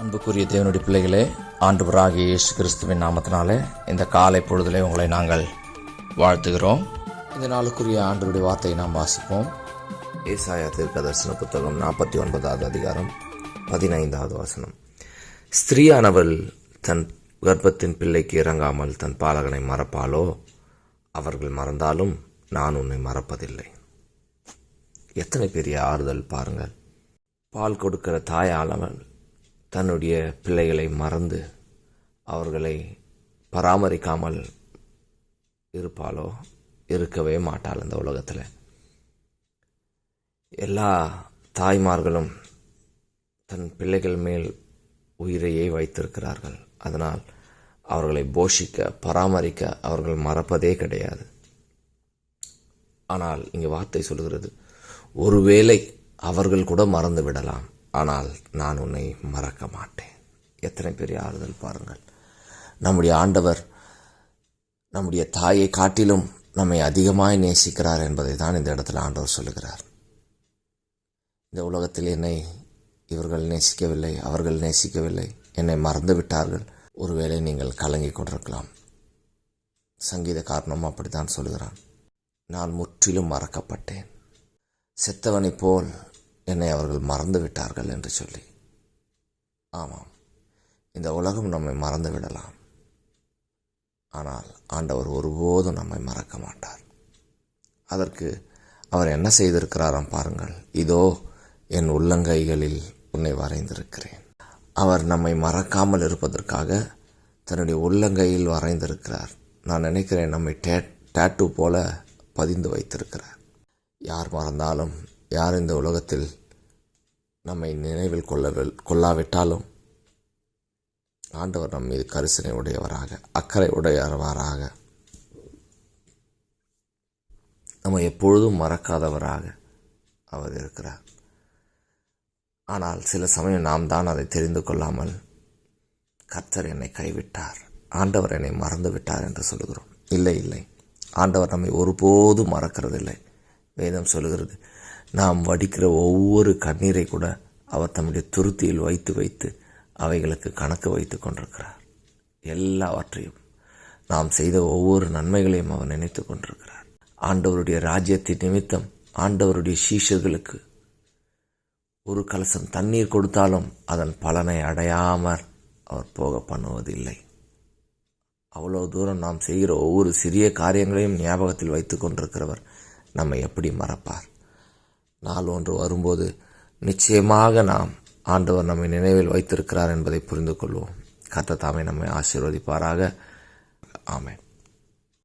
அன்புக்குரிய தேவனுடைய பிள்ளைகளே ஆண்டவராகிய இயேசு கிறிஸ்துவின் நாமத்தினாலே இந்த காலை பொழுதிலே உங்களை நாங்கள் வாழ்த்துகிறோம். இந்த நாளுக்குரிய ஆண்டவருடைய வார்த்தையை நாம் வாசிப்போம். ஏசாயா தீர்க்கதரிசன புத்தகம் நாற்பத்தி ஒன்பதாவது அதிகாரம் பதினைந்தாவது வசனம். ஸ்திரீயானவள் தன் கர்ப்பத்தின் பிள்ளைக்கு இறங்காமல் தன் பாலகனை மறப்பாளோ? அவர்கள் மறந்தாலும் நான் உன்னை மறப்பதில்லை. எத்தனை பெரிய ஆறுதல் பாருங்கள். பால் கொடுக்கிற தாயானவள் தன்னுடைய பிள்ளைகளை மறந்து அவர்களை பராமரிக்காமல் இருப்பாளோ? இருக்கவே மாட்டாள் இந்த உலகத்தில். எல்லா தாய்மார்களும் தன் பிள்ளைகள் மேல் உயிரையே வைத்திருக்கிறார்கள். அதனால் அவர்களை போஷிக்க பராமரிக்க அவர்கள் மறப்பதே கிடையாது. ஆனால் இங்கே வார்த்தை சொல்கிறது ஒருவேளை அவர்கள் கூட மறந்து விடலாம். ஆனால் நான் உன்னை மறக்க மாட்டேன். எத்தனை பெரிய ஆறுதல் பாருங்கள். நம்முடைய ஆண்டவர் நம்முடைய தாயை காட்டிலும் நம்மை அதிகமாய் நேசிக்கிறார் என்பதை தான் இந்த இடத்துல ஆண்டவர் சொல்லுகிறார். இந்த உலகத்தில் என்னை இவர்கள் நேசிக்கவில்லை அவர்கள் நேசிக்கவில்லை என்னை மறந்து விட்டார்கள். ஒருவேளை நீங்கள் கலங்கி கொண்டிருக்கலாம். சங்கீத காரணம் அப்படித்தான் சொல்கிறான் நான் முற்றிலும் மறக்கப்பட்டேன். செத்தவனைப் போல் என்னை அவர்கள் மறந்து விட்டார்கள் என்று சொல்லி. ஆமாம் இந்த உலகம் நம்மை மறந்து விடலாம் ஆனால் ஆண்டவர் ஒருபோதும் நம்மை மறக்க மாட்டார். அதற்கு அவர் என்ன செய்திருக்கிறாராம் பாருங்கள். இதோ என் உள்ளங்கைகளில் உன்னை வரைந்திருக்கிறேன். அவர் நம்மை மறக்காமல் இருப்பதற்காக தன்னுடைய உள்ளங்கையில் வரைந்திருக்கிறார். நான் நினைக்கிறேன் நம்மை டே டேட்டு போல பதிந்து வைத்திருக்கிறார். யார் மறந்தாலும் யார் இந்த உலகத்தில் நம்மை நினைவில் கொள்ளவில் கொள்ளாவிட்டாலும் ஆண்டவர் நம் மீது கரிசனை உடையவராக அக்கறை உடையவராக நம்ம எப்பொழுதும் மறக்காதவராக அவர் இருக்கிறார். ஆனால் சில சமயம் நாம் தான் அதை தெரிந்து கொள்ளாமல் கர்த்தர் என்னை கைவிட்டார். ஆண்டவர் என்னை மறந்து விட்டார் என்று சொல்லுகிறோம். இல்லை இல்லை. ஆண்டவர் நம்மை ஒருபோதும் மறக்கிறதில்லை. வேதம் சொல்லுகிறது நாம் வடிக்கிற ஒவ்வொரு கண்ணீரை கூட அவர் தம்முடைய துருத்தியில் வைத்து வைத்து அவைகளுக்கு கணக்கு வைத்து கொண்டிருக்கிறார். எல்லாவற்றையும் நாம் செய்த ஒவ்வொரு நன்மைகளையும் அவர் நினைத்து கொண்டிருக்கிறார். ஆண்டவருடைய ராஜ்யத்தின் நிமித்தம் ஆண்டவருடைய சீஷர்களுக்கு ஒரு கலசம் தண்ணீர் கொடுத்தாலும் அதன் பலனை அடையாமல் அவர் போக பண்ணுவதில்லை. அவ்வளோ தூரம் நாம் செய்கிற ஒவ்வொரு சிறிய காரியங்களையும் ஞாபகத்தில் வைத்து கொண்டிருக்கிறவர் நம்மை எப்படி மறப்பார்? நாள் ஒன்று வரும்போது நிச்சயமாக நாம் ஆண்டவர் நம்மை நினைவில் வைத்திருக்கிறார் என்பதை புரிந்து கொள்வோம். கத்த தாமே நம்மை ஆசீர்வதிப்பாராக. ஆமேன்.